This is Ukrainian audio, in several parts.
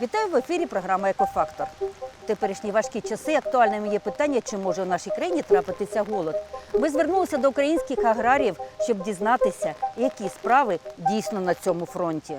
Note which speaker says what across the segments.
Speaker 1: Вітаю в ефірі програма Екофактор. В теперішні важкі часи актуальним є питання, чи може у нашій країні трапитися голод. Ми звернулися до українських аграріїв, щоб дізнатися, які справи дійсно на цьому фронті.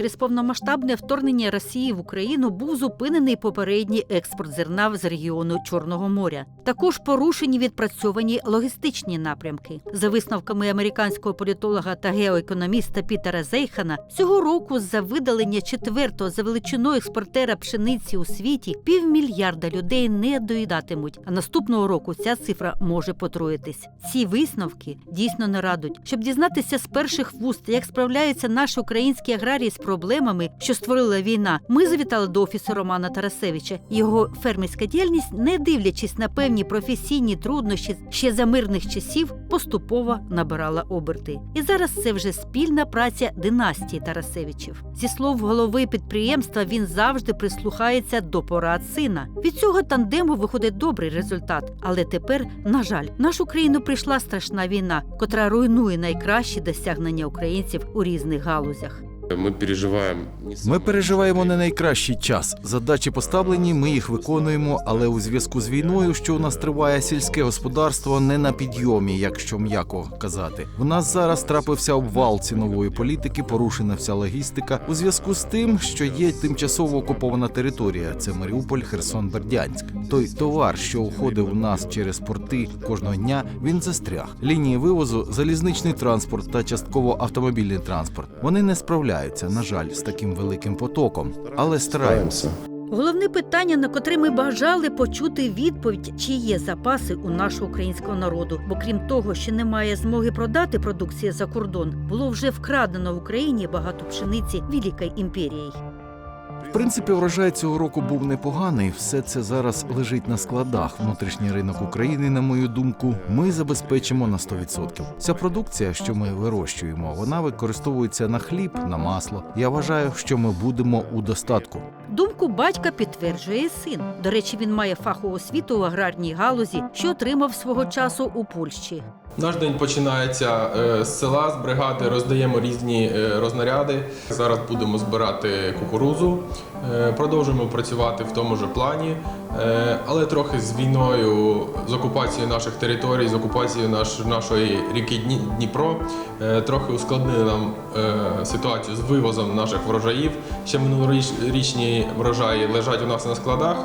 Speaker 1: Через повномасштабне вторгнення Росії в Україну був зупинений попередній експорт зерна з регіону Чорного моря. Також порушені відпрацьовані логістичні напрямки. За висновками американського політолога та геоекономіста Пітера Зейхана, цього року за видалення четвертого за величиною експортера пшениці у світі півмільярда людей не доїдатимуть. А наступного року ця цифра може потроїтись. Ці висновки дійсно не радуть. Щоб дізнатися з перших вуст, як справляються наші українські аграрії з проблемами, що створила війна, ми завітали до офісу Романа Тарасевича. Його фермерська діяльність, не дивлячись на певні професійні труднощі ще за мирних часів, поступово набирала оберти. І зараз це вже спільна праця династії Тарасевичів. Зі слов голови підприємства, він завжди прислухається до порад сина. Від цього тандему виходить добрий результат. Але тепер, на жаль, нашу країну прийшла страшна війна, котра руйнує найкращі досягнення українців у різних галузях.
Speaker 2: Ми переживаємо
Speaker 3: Ми переживаємо не найкращий час. Задачі поставлені, ми їх виконуємо, але у зв'язку з війною, що у нас триває сільське господарство, не на підйомі, якщо м'яко казати. У нас зараз трапився обвал цінової політики, порушена вся логістика у зв'язку з тим, що є тимчасово окупована територія. Це Маріуполь, Херсон, Бердянськ. Той товар, що уходив у нас через порти кожного дня, він застряг. Лінії вивозу, залізничний транспорт та частково автомобільний транспорт. Вони не справляються, на жаль, з таким великим потоком, але стараємося.
Speaker 1: Головне питання, на котре ми бажали почути відповідь, чи є запаси у нашого українського народу. Бо крім того, що немає змоги продати продукцію за кордон, було вже вкрадено в Україні багато пшениці Великої імперією.
Speaker 3: В принципі, врожай цього року був непоганий. Все це зараз лежить на складах. Внутрішній ринок України, на мою думку, ми забезпечимо на 100%. Ця продукція, що ми вирощуємо, вона використовується на хліб, на масло. Я вважаю, що ми будемо у достатку.
Speaker 1: Думку батька підтверджує син. До речі, він має фахову освіту у аграрній галузі, що отримав свого часу у Польщі.
Speaker 4: Наш день починається е, з села, з бригади, роздаємо різні е, рознаряди. Зараз будемо збирати кукурузу, е, продовжуємо працювати в тому ж плані, але трохи з війною, з окупацією наших територій, з окупацією наш, нашої ріки Дніпро, трохи ускладнили нам ситуацію з вивозом наших врожаїв. Ще минулорічні врожаї лежать у нас на складах.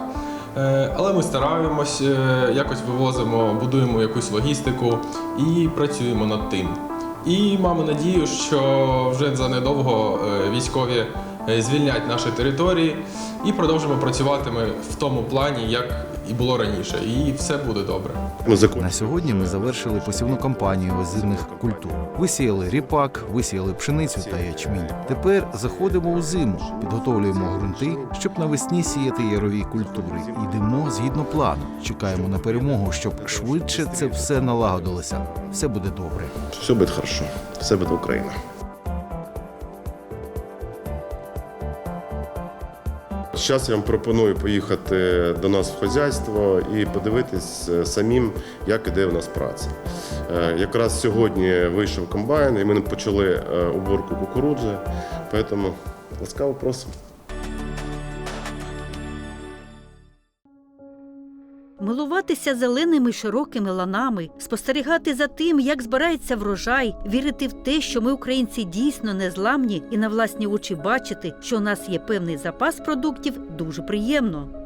Speaker 4: Е, Але ми стараємось, е, якось вивозимо, будуємо якусь логістику і працюємо над тим. І маємо надію, що вже за недовго е, військові звільнять наші території і продовжимо працювати ми в тому плані, як і було раніше. І все буде добре.
Speaker 2: Ми
Speaker 3: На сьогодні ми завершили посівну кампанію озимих культур. Висіяли ріпак, висіяли пшеницю та ячмінь. Tепер заходимо у зиму, підготовлюємо ґрунти, щоб навесні сіяти ярові культури. Йдемо згідно плану. Чекаємо на перемогу, щоб швидше це все налагодилося. Все буде добре.
Speaker 2: Все буде хорошо. Все буде Україна. Зараз я вам пропоную поїхати до нас в хазяйство і подивитись е, самим, як іде в нас праця. Е, Якраз сьогодні вийшов комбайн, і ми почали е, уборку кукурудзи, тому ласкаво просимо.
Speaker 1: Милуватися зеленими широкими ланами, спостерігати за тим, як збирається врожай, вірити в те, що ми, українці, дійсно незламні, і на власні очі бачити, що у нас є певний запас продуктів, дуже приємно.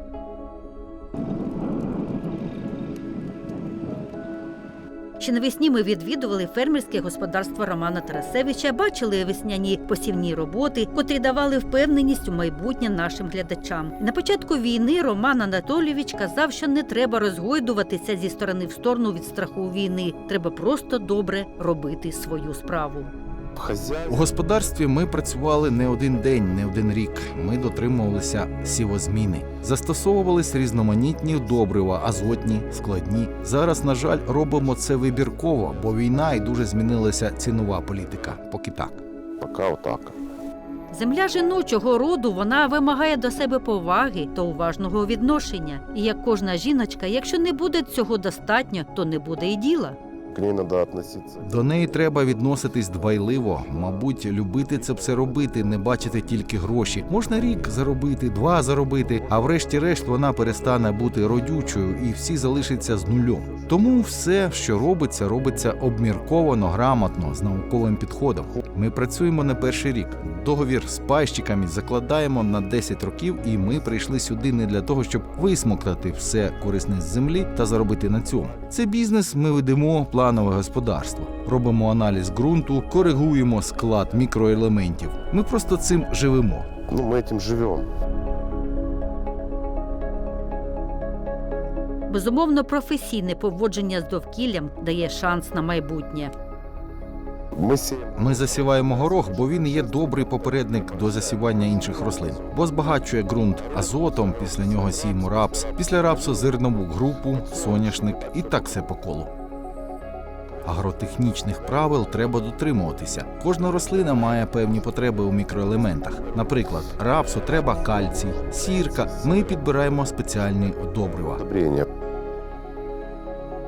Speaker 1: Ще навесні ми відвідували фермерське господарство Романа Тарасевича, бачили весняні посівні роботи, котрі давали впевненість у майбутнє нашим глядачам. На початку війни Роман Анатолійович казав, що не треба розгойдуватися зі сторони в сторону від страху війни. Треба просто добре робити свою справу.
Speaker 3: У господарстві ми працювали не один день, не один рік. Ми дотримувалися сівозміни. Застосовувались різноманітні добрива, азотні, складні. Зараз, на жаль, робимо це вибірково, бо війна і дуже змінилася цінова політика. Поки так.
Speaker 2: Пока отак.
Speaker 1: Земля жіночого роду вона вимагає до себе поваги та уважного відношення. І як кожна жіночка, якщо не буде цього достатньо, то не буде і діла.
Speaker 2: К ней надо относиться.
Speaker 3: До неї треба відноситись дбайливо. Мабуть, любити це все робити, не бачити тільки гроші. Можна рік заробити, два заробити, а врешті-решт вона перестане бути родючою і всі залишаться з нульом. Тому все, що робиться, робиться обмірковано, грамотно, з науковим підходом. Ми працюємо не перший рік. Договір з пайщиками закладаємо на 10 років, і ми прийшли сюди не для того, щоб висмоктати все корисне з землі та заробити на цьому. Це бізнес. Ми ведемо планове господарство, робимо аналіз ґрунту, коригуємо склад мікроелементів. Ми просто цим живемо.
Speaker 2: Ну, мы этим живем.
Speaker 1: Безумовно, професійне поводження з довкіллям дає шанс на майбутнє.
Speaker 2: Мы сеем.
Speaker 3: Ми засіваємо горох, бо він є добрий попередник до засівання інших рослин, бо збагачує ґрунт азотом. Після нього сіємо рапс, після рапсу зернову групу, соняшник і так все по колу. Агротехнічних правил треба дотримуватися. Кожна рослина має певні потреби у мікроелементах. Наприклад, рапсу треба кальцій, сірка. Ми підбираємо спеціальні добрива.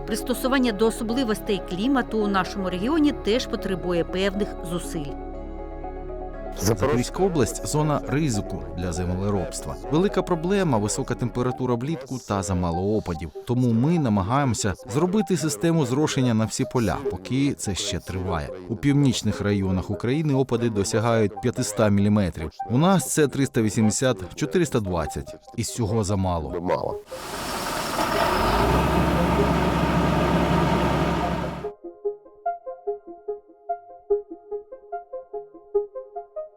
Speaker 1: Пристосування до особливостей клімату у нашому регіоні теж потребує певних зусиль.
Speaker 3: Запорізька область зона ризику для землеробства. Велика проблема висока температура влітку та замало опадів. Тому ми намагаємося зробити систему зрошення на всі поля, поки це ще триває. У північних районах України опади досягають 500 мм. У нас це 380-420. І цього замало.
Speaker 2: Мало.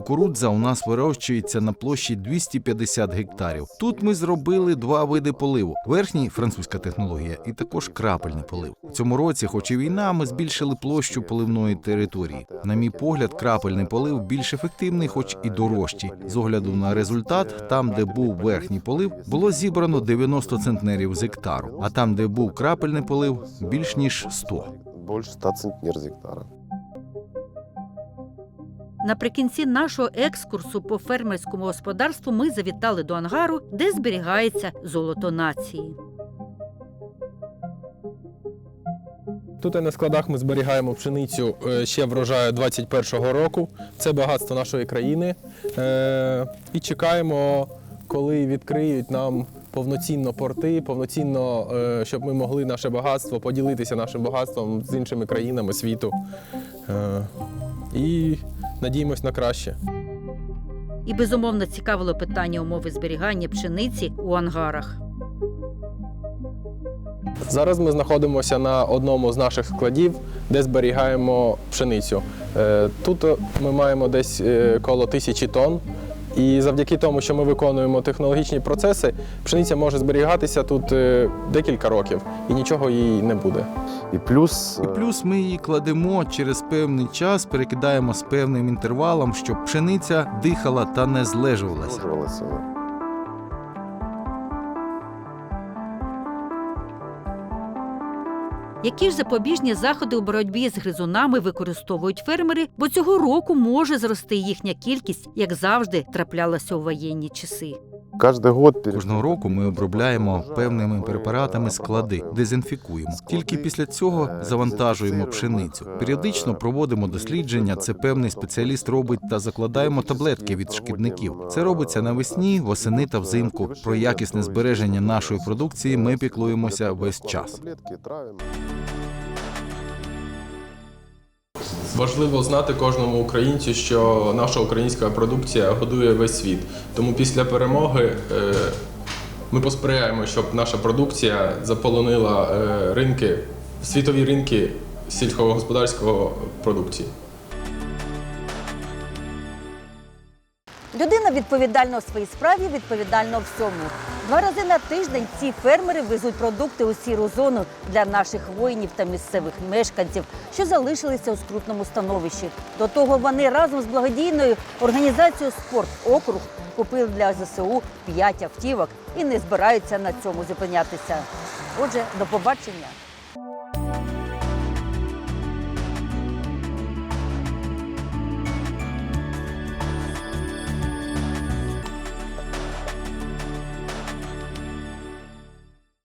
Speaker 3: Кукурудза у нас вирощується на площі 250 гектарів. Тут ми зробили два види поливу: верхній французька технологія, і також крапельний полив. У цьому році, хоч і війна, ми збільшили площу поливної території. На мій погляд, крапельний полив більш ефективний, хоч і дорожчий. З огляду на результат, там, де був верхній полив, було зібрано 90 центнерів з гектару, а там, де був крапельний полив, більш ніж 100.
Speaker 2: Больше 100 центнер с гектара.
Speaker 1: Наприкінці нашого екскурсу по фермерському господарству ми завітали до ангару, де зберігається золото нації.
Speaker 4: Тут на складах ми зберігаємо пшеницю е, ще врожаю 21-го року. Це багатство нашої країни. Е, І чекаємо, коли відкриють нам повноцінно порти, повноцінно, е, щоб ми могли наше багатство поділитися нашим багатством з іншими країнами світу. І надіємось на краще.
Speaker 1: І безумовно цікавило питання умови зберігання пшениці у ангарах.
Speaker 4: Зараз ми знаходимося на одному з наших складів, де зберігаємо пшеницю. Е, Тут ми маємо десь е, коло тисячі тонн. І завдяки тому, що ми виконуємо технологічні процеси, пшениця може зберігатися тут е, декілька років і нічого їй не буде.
Speaker 2: І плюс...
Speaker 3: І плюс ми її кладемо через певний час, перекидаємо з певним інтервалом, щоб пшениця дихала та не злежувалася.
Speaker 1: Які ж запобіжні заходи у боротьбі з гризунами використовують фермери, бо цього року може зрости їхня кількість, як завжди траплялося у воєнні часи.
Speaker 3: Кожного року ми обробляємо певними препаратами склади, дезінфікуємо. Тільки після цього завантажуємо пшеницю. Періодично проводимо дослідження. Це певний спеціаліст робить та закладаємо таблетки від шкідників. Це робиться навесні, восени та взимку. Про якісне збереження нашої продукції ми піклуємося весь час.
Speaker 4: Важливо знати кожному українцю, що наша українська продукція годує весь світ. Тому після перемоги е, ми посприяємо, щоб наша продукція заполонила е, ринки, світові ринки сільськогосподарського продукції.
Speaker 1: Людина відповідальна у своїй справі, відповідальна у всьому. Два рази на тиждень ці фермери везуть продукти у сіру зону для наших воїнів та місцевих мешканців, що залишилися у скрутному становищі. До того вони разом з благодійною організацією Спорт Округ купили для ЗСУ п'ять автівок і не збираються на цьому зупинятися. Отже, до побачення.